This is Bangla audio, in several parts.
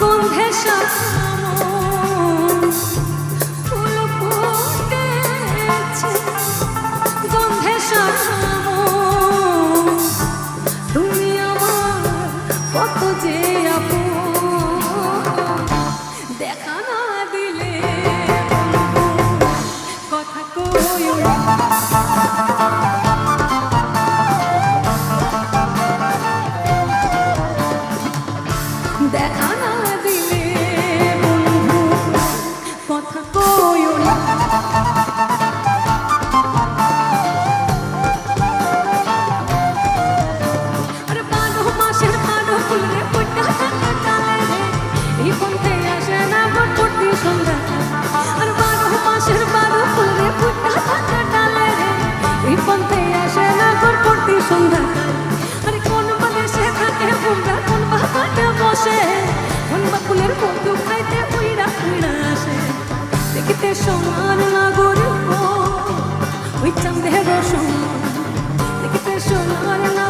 গন্ধে আমি চাঁদে রোশন দেখিতে সোনার না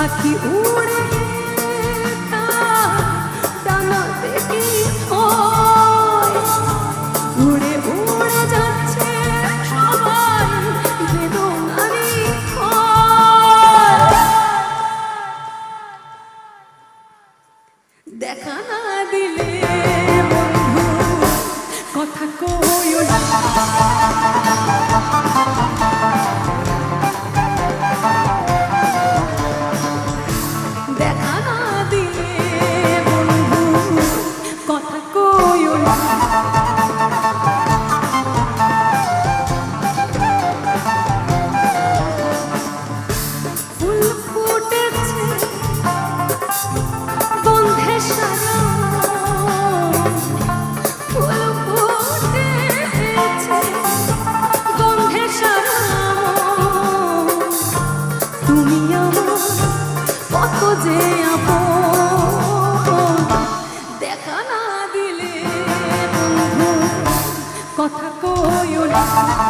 পাখি উড়ে Música